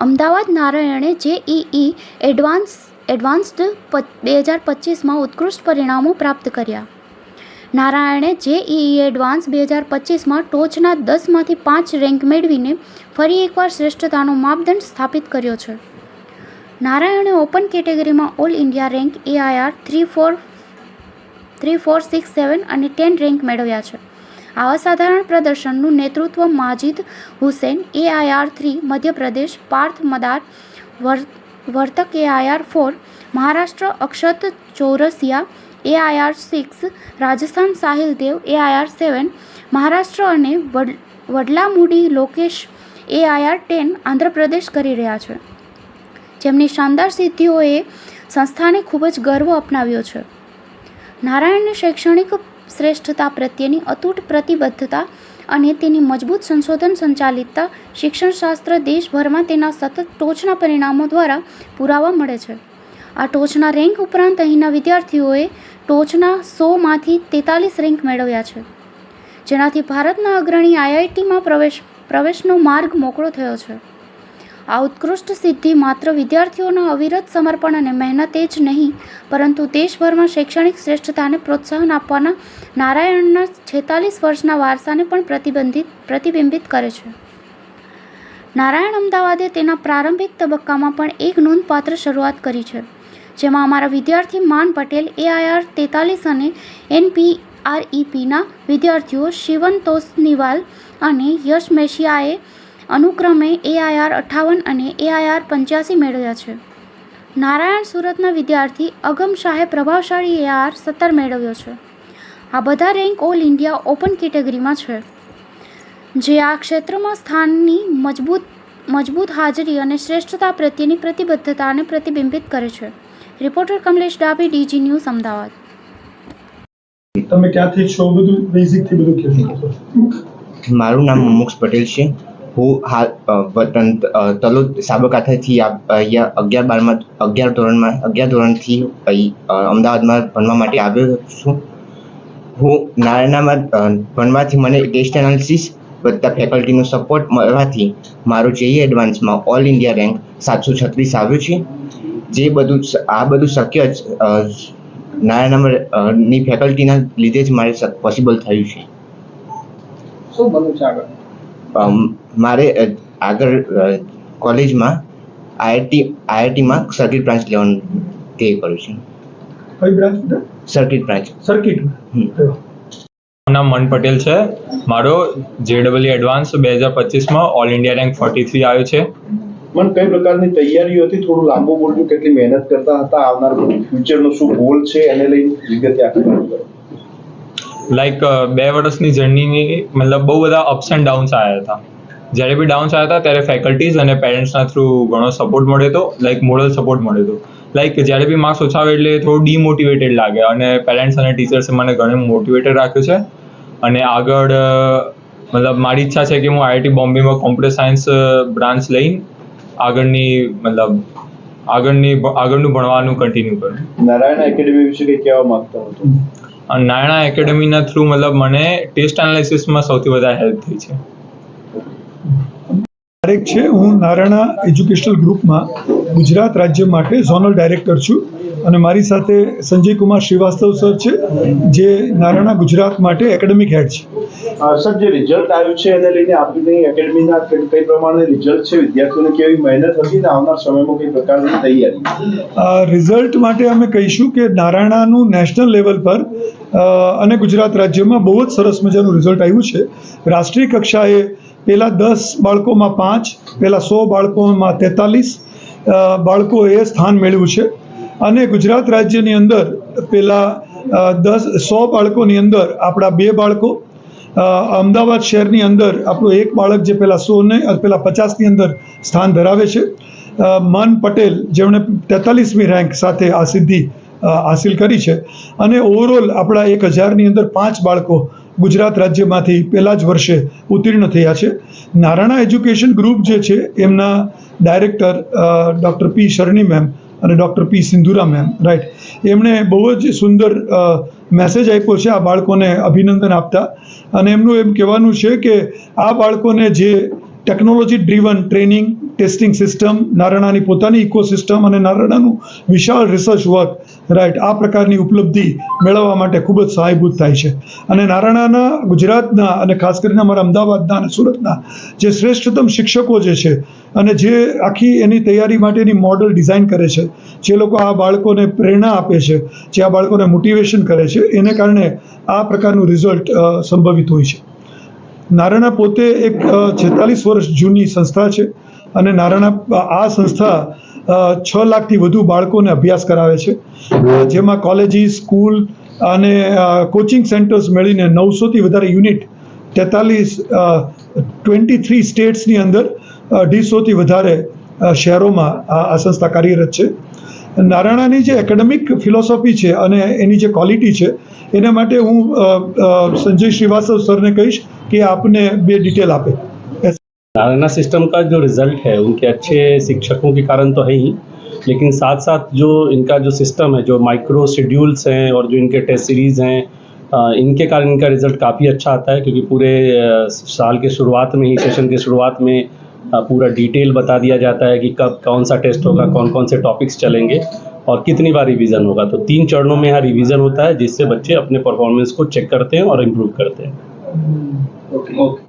અમદાવાદ નારાયણે JEE advance, advanced બે હજાર પચીસમાં ઉત્કૃષ્ટ પરિણામો પ્રાપ્ત કર્યા. નારાયણે જેઈઈ એડવાન્સ બે હજાર પચીસમાં ટોચના દસમાંથી પાંચ રેન્ક મેળવીને ફરી એકવાર શ્રેષ્ઠતાનો માપદંડ સ્થાપિત કર્યો છે. નારાયણે ઓપન કેટેગરીમાં all India rank AIR three four three four, six, seven અને ટેન રેન્ક મેળવ્યા છે. આવા અસાધારણ પ્રદર્શનનું નેતૃત્વ માજિદ હુસેન એઆઈઆર થ્રી મધ્યપ્રદેશ, પાર્થ મદાર, વર, Vartak AIR four Maharashtra, Akshat Chaurasia AIR six Rajasthan Sahil Dev AIR seven Maharashtra અને વડ, વડલામુડી લોકેશ એઆઈઆર ટેન આંધ્રપ્રદેશ કરી રહ્યા છે. જેમની શાનદાર સિદ્ધિઓએ સંસ્થાને ખૂબ જ ગર્વ અપનાવ્યો છે. નારાયણની શૈક્ષણિક શ્રેષ્ઠતા પ્રત્યેની અતૂટ પ્રતિબદ્ધતા અને તેની મજબૂત સંશોધન સંચાલિતતા શિક્ષણશાસ્ત્ર દેશભરમાં તેના સતત ટોચના પરિણામો દ્વારા પુરાવા મળે છે. આ ટોચના રેન્ક ઉપરાંત અહીંના વિદ્યાર્થીઓએ ટોચના સોમાંથી તેતાલીસ રેન્ક મેળવ્યા છે. જેનાથી ભારતના અગ્રણી આઈઆઈટીમાં પ્રવેશ, પ્રવેશનો માર્ગ મોકળો થયો છે. આ ઉત્કૃષ્ટ સિદ્ધિ માત્ર વિદ્યાર્થીઓના અવિરત સમર્પણ અને મહેનતે જ નહીં, પરંતુ દેશભરમાં શૈક્ષણિક શ્રેષ્ઠતાને પ્રોત્સાહન આપવાના નારાયણના છેતાલીસ વર્ષના વારસાને પણ પ્રતિબંધિત, પ્રતિબિંબિત કરે છે. નારાયણ અમદાવાદે તેના પ્રારંભિક તબક્કામાં પણ એક નોંધપાત્ર શરૂઆત કરી છે, જેમાં અમારા વિદ્યાર્થી માન પટેલ, એઆઈઆર તેતાલીસ અને એનપીઆરઈપીના વિદ્યાર્થીઓ શિવન તોસનીવાલ અને યશ મેશિયાએ અનુક્રમે એઆઈઆર અઠ્ઠાવન અને એઆઈઆર પંચ્યાસી મેળવ્યા છે. નારાયણ સુરતના વિદ્યાર્થી અગમ શાહે પ્રભાવશાળી એઆર સત્તર મેળવ્યો છે. આ બધા રેન્ક ઓલ ઇન્ડિયા ઓપન કેટેગરીમાં છે. જે આ ક્ષેત્રમાં સ્થાનની મજબૂત મજબૂત હાજરી અને શ્રેષ્ઠતા પ્રત્યેની પ્રતિબદ્ધતાને પ્રતિબિંબિત કરે છે. રિપોર્ટર કમલેશ ડાબી ડીજી ન્યૂઝ અમદાવાદ. તમે ક્યાંથી છો? બધું બેઝિકથી બધું મારું નામ મુમુક્ષ પટેલ છે. હું હાલ તલોદ સાબરકાંઠાથી અગિયાર બારમાં, અગિયાર ધોરણમાં, અગિયાર ધોરણથી અમદાવાદમાં ભણવા માટે આવ્યો છું. હું નારાયણામાં ભણવાથી મને ટેસ્ટ એનાલિસિસ બધા ફેકલ્ટીનો સપોર્ટ મળવાથી મારો જેઈ એડવાન્સમાં ઓલ ઇન્ડિયા રેન્ક સાતસો છત્રીસ આવ્યો છે. જે બધું આ બધું શક્ય જ નારાયણામાં ની ફેકલ્ટીના લીધે જ મારે પોસિબલ થયું છે. શું બનવું છે આગળ? મારે આગળ કોલેજમાં આઈઆઈટી આઈઆઈટીમાં સર્કિટ બ્રાન્ચ લેવાનું તે કર્યું છે. કઈ બ્રાન્ચ સર્કિટ બ્રાન્ચ. સર્કિટ નામ મન પટેલ છે. મારો જેડબલ્યુ એડવાન્સ બે હજાર પચીસમાં all India rank forty three આવ્યો છે. મન કઈ પ્રકારની તૈયારીઓ હતી? થોડું લાંબુ બોલજો કેટલી મહેનત કરતા હતા આવનાર ફ્યુચરનો શું ગોલ છે એને લઈને વિગતે કરો. લાઈક બે વર્ષની જર્નીની મતલબ બહુ બધા અપ્સ એન્ડ ડાઉન્સ આવ્યા હતા. જ્યારે બી ડાઉન્સ આવ્યા હતા, ત્યારે ફેકલ્ટીઝ અને પેરેન્ટ્સના થ્રુ ઘણો સપોર્ટ મળ્યો હતો લાઈક મોરલ સપોર્ટ મળ્યો હતો. લાઈક જ્યારે બી માર્ક્સ ઓછા આવે એટલે થોડું ડીમોટિવેટેડ લાગે અને પેરેન્ટ્સ અને ટીચર્સે મને ઘણું મોટિવેટેડ રાખ્યું છે. અને આગળ મતલબ મારી ઈચ્છા છે કે હું આઈઆઈટી બોમ્બેમાં કોમ્પ્યુટર સાયન્સ બ્રાન્ચ લઈને આગળની, મતલબ આગળની, આગળનું ભણવાનું કન્ટિન્યુ કરું. નારાયણ એકેડેમી વિશે કંઈ કહેવા માંગતા હતો અને એકેડમીના થ્રુ મતલબ મને ટેસ્ટ એનાલિસિસમાં સૌથી વધારે હેલ્પ થઈ છે. તારેક છે, હું નારાયણા એજ્યુકેશનલ ગ્રુપમાં ગુજરાત રાજ્ય માટે ઝોનલ ડાયરેક્ટર છું અને મારી સાથે સંજય કુમાર શ્રીવાસ્તવ સર છે, જે નારાયણા ગુજરાત માટે એકેડેમિક હેડ છે. સર, જે રિઝલ્ટ આવ્યું છે એને લઈને આપની એકેડમીના કઈ પ્રમાણે રિઝલ્ટ છે? વિદ્યાર્થીઓને કેવી મહેનત હતી ને આવનાર સમયમાં કઈ પ્રકારની તૈયારી? રિઝલ્ટ માટે અમે કહીશું કે નારાયણાનું નેશનલ લેવલ પર અને ગુજરાત રાજ્યમાં બહુ જ સરસ મજાનું રિઝલ્ટ આવ્યું છે. રાષ્ટ્રીય કક્ષાએ પહેલાં દસ બાળકોમાં પાંચ પહેલાં સો બાળકોમાં તેતાલીસ બાળકોએ સ્થાન મેળવ્યું છે. અને ગુજરાત રાજ્યની અંદર પહેલાં દસ, સો બાળકોની અંદર આપણા બે બાળકો અમદાવાદ શહેરની અંદર આપણું એક બાળક જે પહેલાં સોને પહેલાં પચાસની અંદર સ્થાન ધરાવે છે. માન પટેલ જેમણે તેતાલીસમી રેન્ક સાથે આ સિદ્ધિ હાસિલ કરી છે. અને ઓવરઓલ આપણા એક હજારની અંદર પાંચ બાળકો ગુજરાત રાજ્યમાંથી પહેલા જ વર્ષે ઉત્તીર્ણ થયા છે. નારાયણા એજ્યુકેશન ગ્રુપ જે છે, એમના director doctor P Sharani ma'am અને doctor P Sindhura ma'am, right. એમણે બહુ જ સુંદર મેસેજ આપ્યો છે આ બાળકોને અભિનંદન આપતા. અને એમનું એમ કહેવાનું છે કે આ બાળકોને જે technology driven training testing system નારાયણાની પોતાની ઇકોસિસ્ટમ અને નારાયણાનું વિશાળ રિસર્ચ વર્ક રાઈટ આ પ્રકારની ઉપલબ્ધિ મેળવવા માટે ખૂબ જ સહાયભૂત થાય છે. અને નારાયણાના, ગુજરાતના અને ખાસ કરીને અમારા અમદાવાદના અને સુરતના જે શ્રેષ્ઠતમ શિક્ષકો જે છે અને જે આખી એની તૈયારી માટેની મોડલ ડિઝાઇન કરે છે, જે લોકો આ બાળકોને પ્રેરણા આપે છે, જે આ બાળકોને મોટિવેશન કરે છે, એને કારણે આ પ્રકારનું રિઝલ્ટ સંભવિત હોય છે. નારાયણા પોતે એક છેતાલીસ વર્ષ જૂની સંસ્થા છે અને નારાયણા, આ સંસ્થા છ લાખથી વધુ બાળકોને અભ્યાસ કરાવે છે. જેમાં કોલેજીસ સ્કૂલ અને કોચિંગ સેન્ટર્સ મળીને નવસોથી વધારે યુનિટ તેતાલીસ ટ્વેન્ટી થ્રી સ્ટેટ્સની અંદર અઢીસોથી વધારે શહેરોમાં આ સંસ્થા કાર્યરત છે. નારાયણાની જે એકેડેમિક ફિલોસોફી છે અને એની જે ક્વોલિટી છે, એના માટે હું સંજય શ્રીવાસ્તવ સરને કહીશ કે આપને બે ડિટેલ આપે. नारायणा सिस्टम का जो रिज़ल्ट है उनके अच्छे शिक्षकों के कारण तो है ही लेकिन साथ साथ जो इनका जो सिस्टम है जो माइक्रो शेड्यूल्स हैं और जो इनके टेस्ट सीरीज़ हैं इनके कारण इनका रिज़ल्ट काफ़ी अच्छा आता है क्योंकि पूरे साल के शुरुआत में ही सेशन के शुरुआत में पूरा डिटेल बता दिया जाता है कि कब कौन सा टेस्ट होगा कौन कौन से टॉपिक्स चलेंगे और कितनी बार रिवीजन होगा। तो तीन चरणों में यहाँ रिवीजन होता है जिससे बच्चे अपने परफॉर्मेंस को चेक करते हैं और इम्प्रूव करते हैं। ઓકે